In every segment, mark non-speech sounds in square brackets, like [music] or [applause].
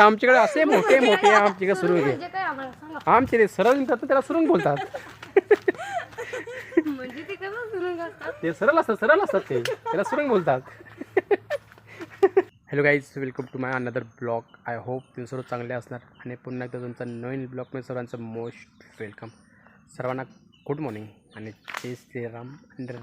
आमच्याकडे असे मोठे मोठे आमच्याकडे सुरुंग आहे म्हणजे आमचे ते सरळ म्हणतात ना, त्याला सुरुंग बोलतात. म्हणजे ते सरळ असतात सरळ असतात ते. त्याला सुरंग बोलतात. Hello guys welcome to my another blog I hope तुम्ही सर्व चांगले असणार. आणि पुन्हा एकदा तुमचा नवीन ब्लॉगमध्ये सर्वांचं मोस्ट वेलकम सर्वांना गुड मॉर्निंग आणि जय श्रीराम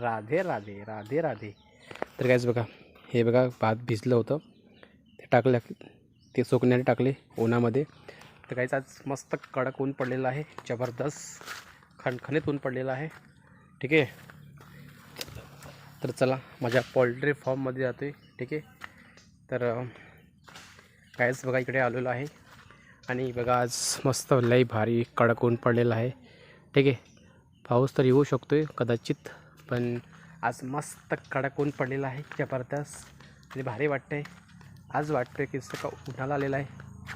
राधे राधे राधे राधे. तर गाईज बघा हे बघा भात भिजलं होतं. ते टाकलं. ते सुकण्याने टाकले उन्हामध्ये. तर काहीच आज मस्त कडक ऊन पडलेलं आहे. जबरदस्त खणखणीत ऊन पडलेलं आहे. ठीक आहे? तर चला माझ्या पोल्ट्री फॉर्ममध्ये जातो आहे ठीक आहे? तर कायच बघा इकडे आलेलो आहे. आणि बघा आज मस्त लई भारी कडक ऊन पडलेलं आहे. ठीक आहे? पाऊस तर येऊ शकतो आहे कदाचित पण आज मस्त कडक ऊन पडलेलं आहे. जबरदस्त. आणि भारी वाटतं आहे आज वाटतं की सका उन्हाला आलेला आहे.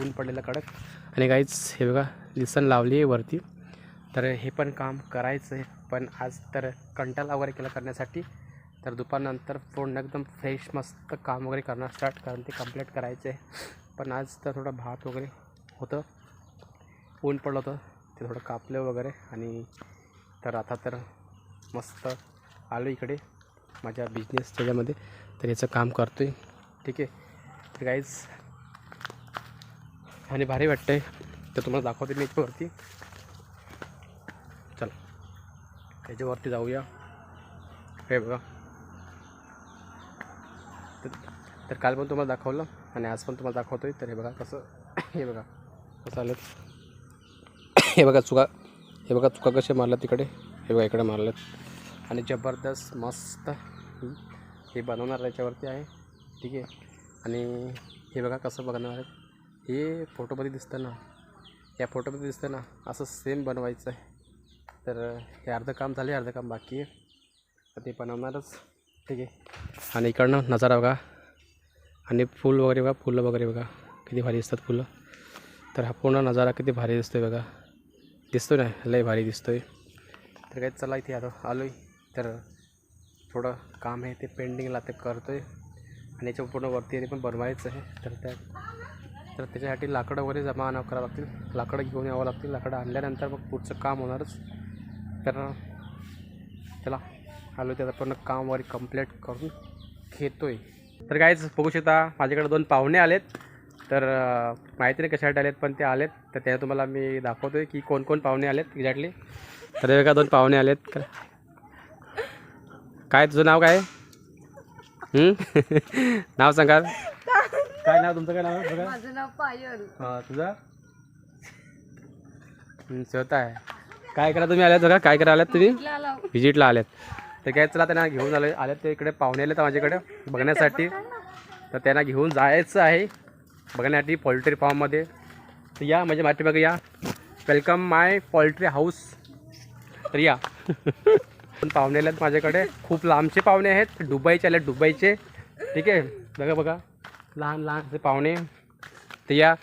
ऊन पडलेलं कडक. आणि काहीच हे बघा लिसन लावली आहे वरती. तर हे पण काम करायचं आहे पण आज तर कंटाळा वगैरे केला करण्यासाठी. तर दुपारनंतर पूर्ण एकदम फ्रेश मस्त काम वगैरे करणार स्टार्ट कारण ते कंप्लीट करायचं आहे पण आज तर थोडं भात वगैरे होतं. ऊन पडलं होतं. ते थोडं कापलं वगैरे. आणि तर आता तर मस्त आलो इकडे माझ्या बिझनेस त्याच्यामध्ये. तर याचं काम करतो आहे ठीक आहे. तर काहीच आणि भारी वाटतंय. तर तुम्हाला दाखवते मी याच्यावरती चला याच्यावरती जाऊया. हे बघा. तर काल पण तुम्हाला दाखवलं आणि आज पण तुम्हाला दाखवतो आहे तर हे बघा कसं हे बघा कसं आलं. हे बघा चुका हे बघा चुका कसे मारल्या तिकडे. हे बघा इकडे मारल्यात. आणि जबरदस्त मस्त हे बनवणार याच्यावरती आहे. ठीक आहे. आणि हे बघा कसं बघणार आहे हे फोटोमध्ये दिसतं ना या फोटोमध्ये दिसतं ना असं सेम बनवायचं आहे. तर हे अर्धं काम झाले अर्धं काम बाकी आहे. तर ते बनवणारच. ठीक आहे. आणि इकडनं नजारा बघा. आणि फूल वगैरे बघा फुलं वगैरे बघा. किती भारी दिसतात फुलं. तर हा पूर्ण नजारा किती भारी दिसतो आहे बघा. दिसतो ना लय भारी दिसतो आहे तर काय चला इथे आलो आलो आहे तर थोडं काम आहे ते पेंडिंगला ते करतो आहे आणि याच्या पूर्ण वरती आणि पण बनवायचं आहे. तर त्या तर त्याच्यासाठी लाकडं वगैरे जमा आणावं करावं लागतील. लाकडं घेऊन यावं लागतील. लाकडं आणल्यानंतर मग पुढचं काम होणारच. तर चला आलो त्याचं पूर्ण काम वगैरे कंप्लीट करून घेतो आहे तर काहीच बघू शकता माझ्याकडे दोन पाहुणे आलेत. तर माहिती नाही कशासाठी आलेत पण ते आलेत. तर त्या तुम्हाला मी दाखवतो आहे की कोण कोण पाहुणे आलेत एक्झॅक्टली तर हे दोन पाहुणे आलेत. काय तुझं नाव काय? नाव सांगा काय नाव तुमचं? काय नाव? आहे? बघा. माझं नाव पायल. हा तुझा? स्वतः आहे. काय करा तुम्ही? आल्यात बघा. काय करा आल्यात तुम्ही? व्हिजिटला आल्यात. तर काय चला त्यांना घेऊन आले. आले ते इकडे पाहुणे आले तर माझ्याकडे बघण्यासाठी. तर त्यांना घेऊन जायचं आहे बघण्यासाठी पोल्ट्री फार्ममध्ये. तर या म्हणजे माझ्या बघा या वेलकम माय पोल्ट्री हाऊस तर या. [laughs] पण पाहुणे आले आहेत माझ्याकडे. खूप लांबचे पाहुणे आहेत. दुबईचे आले दुबईचे. ठीक आहे? बघा बघा. लहान लहान ते पाहुणे. तर या.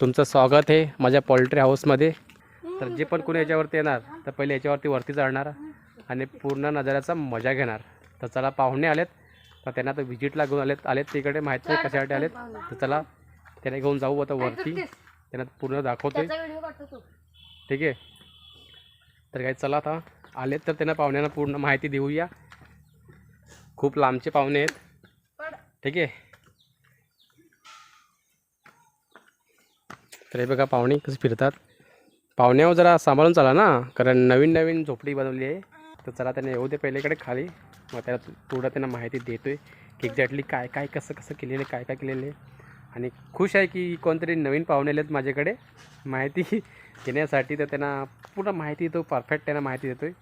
तुमचं स्वागत आहे माझ्या पोल्ट्री हाऊसमध्ये तर जे पण कोणी याच्यावरती येणार तर पहिले याच्यावरती वरती चढणार आणि पूर्ण नजाऱ्याचा मजा घेणार. तर चला पाहुणे आलेत. तर त्यांना तर व्हिजिटला घेऊन आलेत आलेत तिकडे. माहीत नाही कशासाठी आलेत. तर चला त्यांना घेऊन जाऊ आता वरती. त्यांना पूर्ण दाखवतोय. त्याचा व्हिडिओ काढतो तू ठीक आहे? तर काही चला आता. आलेत तर त्यांना पाहुण्यांना पूर्ण माहिती देऊया. खूप लांबचे पाहुणे आहेत. ठीक आहे. तर हे बघा पाहुणे कसे फिरतात. पाहुण्यावर जरा सांभाळून चाला ना कारण नवीन नवीन झोपडी बनवली आहे. तर चला त्यांना येऊ दे पहिल्याकडे खाली. मग त्याला थोडं त्यांना माहिती देतो आहे की एक्झॅक्टली काय काय कसं कसं केलेलं आहे काय काय केलेलं आहे. आणि खुश आहे की कोणतरी नवीन पाहुणे आलेत माझ्याकडे. माहिती घेण्यासाठी तर त्यांना पूर्ण माहिती तो परफेक्ट त्यांना माहिती देतो आहे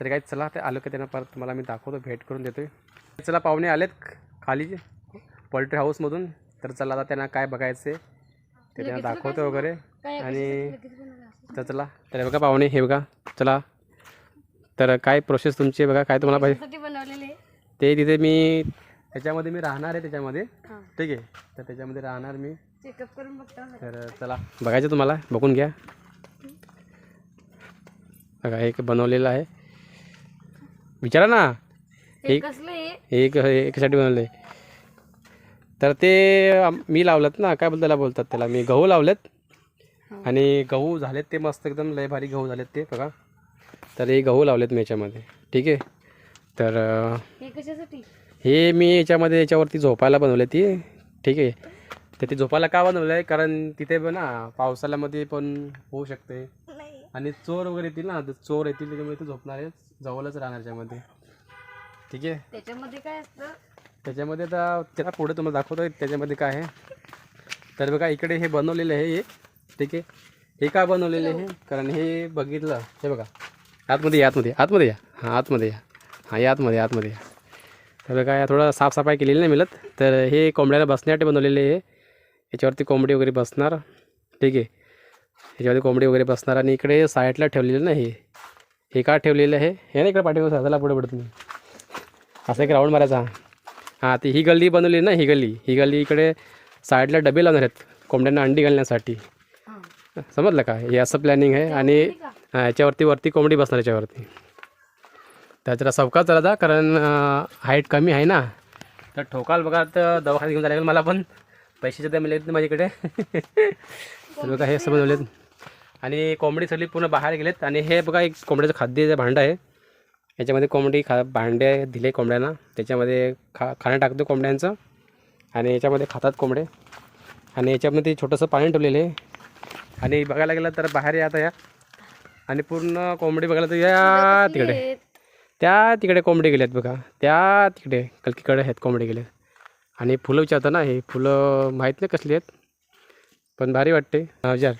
तर काय चला ते आलो की त्यांना परत तुम्हाला मी दाखवतो भेट करून देतो आहे चला पाहुणे आलेत खाली पोल्ट्री हाऊसमधून तर चला आता त्यांना काय बघायचं आहे ते त्यांना दाखवतो वगैरे. आणि. तर चला तर बघा पाहुणे हे बघा. चला. तर काय प्रोसेस तुमची बघा काय तुम्हाला पाहिजे? ते तिथे मी त्याच्यामध्ये मी राहणार आहे त्याच्यामध्ये. हां. ठीक आहे? तर त्याच्यामध्ये राहणार मी. चेकअप करून बघतो. तर चला बघायचं तुम्हाला बघून घ्या. बघा एक बनवलेलं आहे. विचारा ना. हे एक एक एक साठी बनवलं आहे तर ते मी लावलेत ना. काय बोलतात त्याला बोलतात त्याला. मी गहू लावलेत. आणि गहू झालेत ते मस्त एकदम लय भारी गहू झालेत ते बघा. तर हे गहू लावलेत मी याच्यामध्ये. ठीक आहे? तर हे कशासाठी? हे मी याच्यामध्ये याच्यावरती झोपायला बनवले ती. ठीक आहे. तर ते झोपायला का बनवलं आहे कारण तिथे पण ना पावसाळ्यामध्ये पण होऊ शकते. नाही. आणि चोर वगैरे येतील ना तर चोर येतील त्याच्यामुळे ते झोपणार आहे जवळच राहणार त्याच्यामध्ये. ठीक आहे. त्याच्यामध्ये काय असतं? त्याच्यामध्ये आता त्याला पुढे तुम्हाला दाखवतो त्याच्यामध्ये काय आहे. तर बघा इकडे हे बनवलेलं आहे हे. ठीक आहे. हे का बनवलेलं आहे? कारण हे बघितलं. हे बघा. आतमध्ये या आतमध्ये. आतमध्ये या. हां आतमध्ये या. हां या आतमध्ये आतमध्ये. तर बघा या थोडं साफसफाई केलेली नाही मिळत. तर हे कोंबड्याला बसण्यासाठी बनवलेले आहे याच्यावरती कोंबडी वगैरे बसणार. ठीक आहे. याच्यावरती कोंबडी वगैरे बसणार आणि इकडे साईडला ठेवलेलं ना हे. हे का ठेवलेलं आहे? हे ना इकडे पाठीवर चला पुढे पुढे तुम्ही. असं एक राऊंड मारायचा. हां ती ही गल्ली बनवली ना ही गल्ली. ही गल्ली इकडे साईडला डबे लावणार आहेत. कोंबड्यांना अंडी घालण्यासाठी. हां. समजलं का? हे असं प्लॅनिंग आहे. आणि? हां याच्यावरती वरती कोंबडी बसणार याच्यावरती. तर जरा जरा जा कारण हाईट कमी आहे ना. तर ठोकाल बघा तर दवाखान्यात घेऊन जायला मला पण पैसे सध्या मिळत माझ्याकडे. [laughs] तर बघा हे बनवलेत आणि कोंबडी सगळी पूर्ण बाहेर गेलेत. आणि हे बघा एक कोंबड्याचं खाद्याचं भांडं आहे याच्यामध्ये कोंबडी खा भांडे दिले कोंबड्यांना. त्याच्यामध्ये खा खाणं टाकतो कोंबड्यांचं. आणि याच्यामध्ये खातात कोंबडे. आणि याच्यामध्ये छोटंसं पाणी ठेवलेलं आहे. आणि बघायला गेलं तर बाहेर या आता या. आणि पूर्ण कोंबडी बघायला तर या तिकडे. त्या तिकडे कोंबडे गेलेत बघा. त्या तिकडे कलकीकडे आहेत कोंबडे गेले. आणि फुलं विचारतं ना हे फुलं माहीत नाही कसली आहेत पण भारी वाटते. हा, विचार.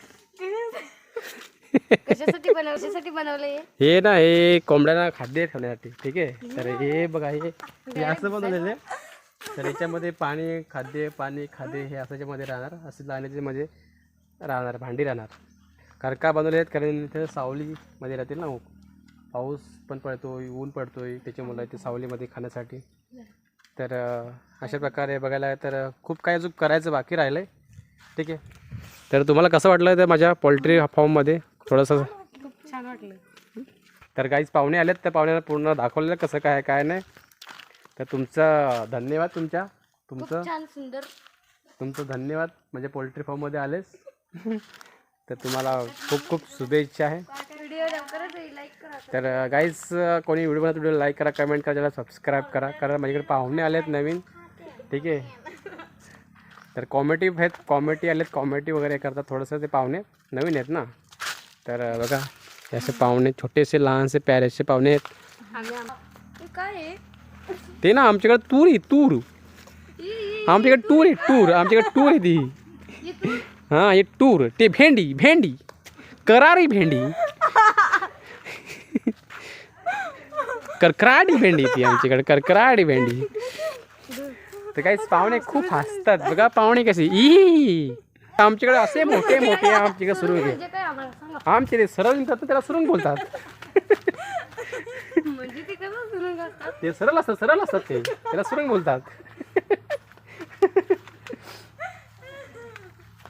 कशासाठी बनव कशासाठी बनवलं हे? हे ना हे कोंबड्यांना खाद्य ठेवण्यासाठी ठीक आहे? तर हे बघा हे हे असं बनवलेलं आहे. तर याच्यामध्ये पाणी खाद्य पाणी खाद्य हे असं याच्यामध्ये राहणार असं लाईनीमध्ये राहणार भांडी राहणार. कारण का बनवले आहेत? कारण इथे सावलीमध्ये राहतील ना पाऊस पण पडतोय ऊन पडतोय त्याच्यामुळे ते सावलीमध्ये खाण्यासाठी. तर अशा प्रकारे बघायला तर खूप काही अजून करायचं बाकी राहिलं आहे ठीक आहे. तर तुम्हाला कसं वाटलं तर माझ्या पोल्ट्री फार्ममध्ये? थोडंसं खूप छान वाटलं. तर काहीच पाहुणे आलेत त्या पाहुण्याला पूर्ण दाखवलेलं कसं काय काय नाही. तर तुमचं धन्यवाद तुमच्या. तुमचं छान सुंदर. तुमचं धन्यवाद. म्हणजे पोल्ट्री फार्ममध्ये आलेच तर तुम्हाला खूप खूप शुभेच्छा आहे. करा तर गाईज कोणी व्हिडिओ बनवत व्हिडिओ लाईक करा कमेंट करा त्याला सबस्क्राईब करा. कारण माझ्याकडे पाहुणे आलेत नवीन. ठीक आहे? तर कॉमेडी आहेत कॉमेडी आलेत कॉमेडी वगैरे करतात थोडंसं ते पाहुणे. नवीन आहेत ना? तर अं, बघा हे असे पाहुणे छोटेसे लहानसे प्यारेसे पाहुणे आहेत. आम- काय ते ना आमच्याकडे तूर आहे तूर आमच्याकडे टूर आहे टूर आमच्याकडे टूर आहे ती. ई तू हां हे टूर ते भेंडी भेंडी. करारी भेंडी. करकराडी भेंडी ती आमच्याकडे करकराडी भेंडी. तर काही पाहुणे खूप हसतात. बघा पाहुणे कसे. ई. आमच्याकडे असे मोठे मोठे आमच्याकडे सुरू म्हणजे आमचे ते सरळ करतात त्याला सुरून बोलतात. म्हणजे ते सरळ असतात सरळ असतात ते. त्याला सुरंग बोलतात.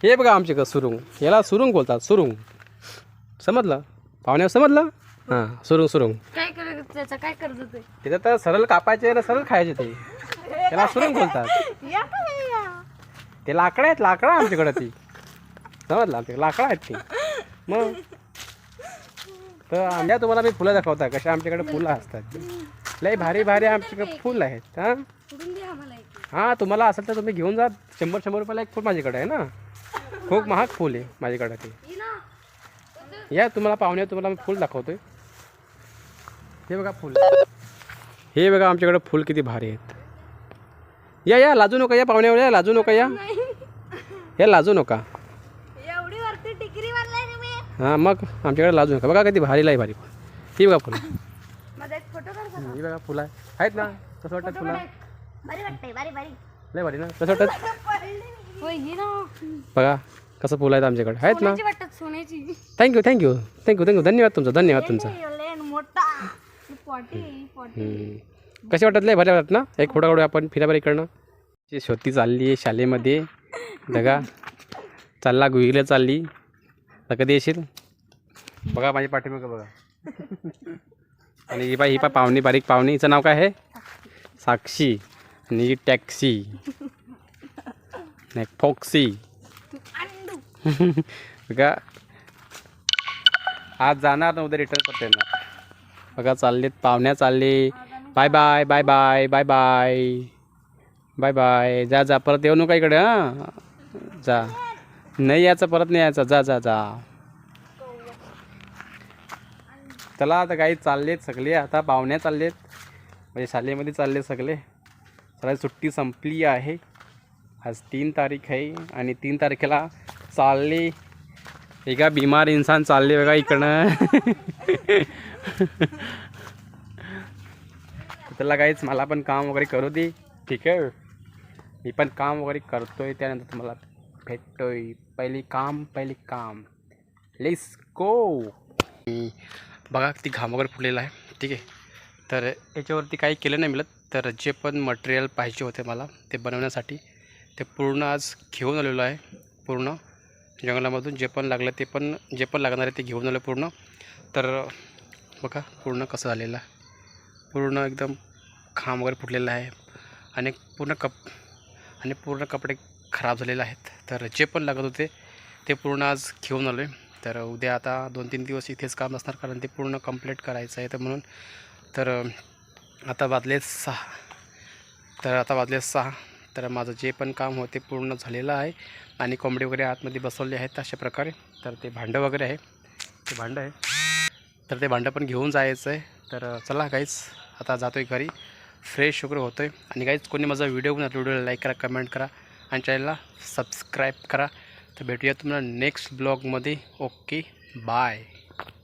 हे बघा आमच्याकडं सुरुंग. याला सुरुंग बोलतात सुरुंग. समजलं? पाहुण्यावर समजलं? हां सुरुंग सुरुंग. काय त्याचं? काय कर्ज ते? त्याच्यात तर सरळ कापायचे ना सरळ खायचे ते. त्याला सुरुंग बोलतात. या काय या. ते लाकडं आहेत लाकडं आमच्याकडं ती. समजलं? आमच्याकडे लाकडं आहेत ती. मग? तर आमच्या तुम्हाला मी फुलं दाखवता कशा आमच्याकडे फुलं असतात लय भारी भारी आमच्याकडे फुलं आहेत हां? सोडून द्या आम्हाला एक. हां तुम्हाला असेल तर तुम्ही घेऊन जा. शंभर शंभर रुपयाला एक फूल माझ्याकडे आहे ना. खूप महाग फूल आहे माझ्याकडे. ते या तुम्हाला पाहुणे तुम्हाला मी फूल दाखवतोय. हे बघा फूल. हे बघा आमच्याकडे फूल किती भारी आहेत. या या लाजू नका या पाहुण्यावर या लाजू नका या. या लाजू नका. हां मग आमच्याकडे लाजू नका. बघा किती भारी लाई भारी फुल. ही बघा फुल. ही बघा फुलं आहे. आहेत ना? कसं वाटतं फुलं? लय भारी ना? कसं वाटत? [laughs] होय ना बघा कसं फुलं आहेत आमच्याकडे. आहेत ना? सोन्याची वाटत सोन्याची. थँक्यू थँक्यू थँक्यू थँक्यू धन्यवाद तुमचा धन्यवाद तुमचा. लेन मोठा. Potty potty. हम्म. कसे वाटत लय भारी वाटत ना? एक फोटो काढूया आपण फिरा बरं इकडनं. जी शोती चालली आहे शाळेमध्ये. बघा चालला गुईला चालली. तर कधी येशील? बघा माझी पाठीमागं बघा. आणि ही बाई ही पा पाहुणी बारीक पाहुणी. हिचं नाव काय आहे? साक्षी. आणि ही टॅक्सी. नाही फॉक्सी [laughs] बघा. आज जाणार ना उद्या रिटर्न करता येणार बघा चाललेत पाहुण्या चालले. Bye bye bye bye bye bye bye bye जा जा. परत येऊ नका इकडे हां. जा. नाही यायचं परत नाही यायचं. जा जा जा. चला आता काही चाललेत सगळे. आता पाहुण्या चाललेत. म्हणजे शाळेमध्ये चालले सगळे. सगळ्या सुट्टी संपली आहे. आज तीन तारीख आहे आणि तीन तारखेला चालले. एका बिमार इन्सान चालले बघा इकडनं. त्याला काहीच मला पण काम वगैरे करू दे. ठीक आहे? मी पण काम वगैरे करतोय त्यानंतर तुम्हाला भेटतोय. पहिली काम पहिली काम. लेस गो बघा ती घाम वगैरे फुटलेला आहे. ठीक आहे? तर याच्यावरती काही केलं नाही मिळत. तर जे पण मटेरियल पाहिजे होते मला ते बनवण्यासाठी ते पूर्ण आज घेऊन आलेलो आहे पूर्ण. जंगलामधून जे पण लागलं ते पण जे पण लागणार आहे ते घेऊन आलं पूर्ण. तर बघा पूर्ण कसं झालेलं आहे. पूर्ण एकदम खांब वगैरे फुटलेला आहे. आणि पूर्ण कप आणि पूर्ण कपडे खराब झालेले आहेत. तर जे पण लागत होते ते पूर्ण आज घेऊन आलो आहे तर उद्या आता दोन तीन दिवस इथेच काम असणार कारण ते पूर्ण कंप्लीट करायचं आहे तर म्हणून. तर आता वाजले सहा. तर आता वाजले सहा. तर माझं जे पण काम होते पूर्ण झालेलं आहे आणि कोंबडी वगैरे आतमध्ये बसवले आहेत अशा प्रकारे. तर ते भांडं वगैरे आहे. ते भांडं आहे. तर ते भांडं पण घेऊन जायचं आहे. तर चला काहीच आता जातो आहे घरी. फ्रेश वगैरे होतो आहे आणि काहीच कोणी माझा व्हिडिओ बनवला व्हिडिओला लाईक करा कमेंट करा आणि चॅनलला सबस्क्राईब करा. तर भेटूया तुम्हाला नेक्स्ट ब्लॉगमध्ये ओके बाय